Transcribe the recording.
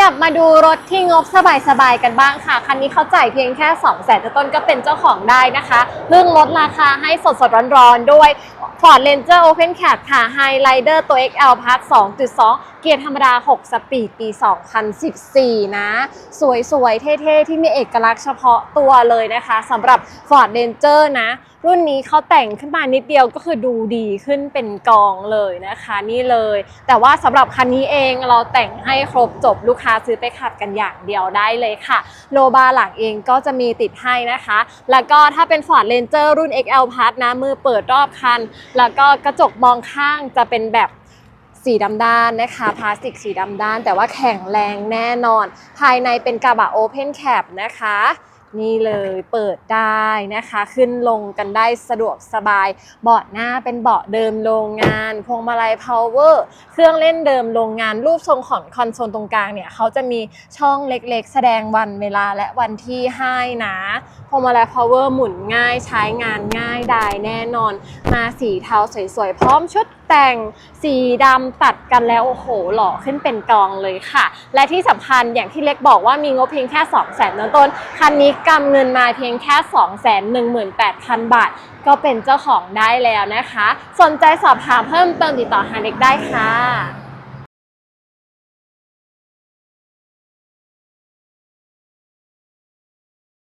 ยับมาดูรถที่งบสบายๆกันบ้างค่ะ คันนี้เขาจ่ายเพียงแค่ 2 0 0 0 0 0ต้นก็เป็นเจ้าของได้นะคะ เพิ่งลดราคาให้สดๆร้อนๆด้วย Ford Ranger Open Cab ค่ะ Highlander ตัว XL Plus 2.2 เกียร์ธรรมดา 6 สปีดปี 2014 นะ สวยๆ เท่ๆ ที่มีเอกลักษณ์เฉพาะตัวเลยนะคะสำหรับ Ford Ranger นะ รุ่นนี้เขาแต่งขึ้นมานิดเดียวก็คือดูดีขึ้นเป็นกองเลยนะคะ นี่เลย แต่ว่าสำหรับคันนี้เองเราแต่งให้ครบจบลูกค้าซื้อไปขับกันอย่างเดียวได้เลยค่ะ โลบาร์หลังเองก็จะมีติดให้นะคะ แล้วก็ถ้าเป็น Ford Ranger รุ่น XL Plus นะมือเปิดรอบคัน แล้วก็กระจกมองข้างจะเป็นแบบสีดำด้านนะคะพลาสติกสีดำด้าน แต่ว่าแข็งแรงแน่นอน ภายในเป็นกระบะโอเพนแคปนะคะ นี่เลยเปิดได้นะคะ ขึ้นลงกันได้สะดวกสบาย เบาะหน้าเป็นเบาะเดิมโรงงาน พวงมาลัย power เครื่องเล่นเดิมโรงงาน รูปทรงของคอนโซลตรงกลางเนี่ยเขาจะมีช่องเล็กๆ แสดงวันเวลาและวันที่ให้นะ พวงมาลัย power หมุนง่ายใช้งานง่ายได้แน่นอน มาสีเทาสวยๆ พร้อมชุด แต่งสีดำตัดกันแล้วโอ้โหหล่อขึ้นเป็นกองเลยค่ะ และที่สำคัญอย่างที่เล็กบอกว่ามีงบเพียงแค่ 2 0 0 0 0นต้นคันนี้กำเงินมาเพียงแค่ 2 1 8 0 0 0 บาท ก็เป็นเจ้าของได้แล้วนะคะ สนใจสอบถามเพิ่มเติมติดต่อหาเล็กได้ค่ะ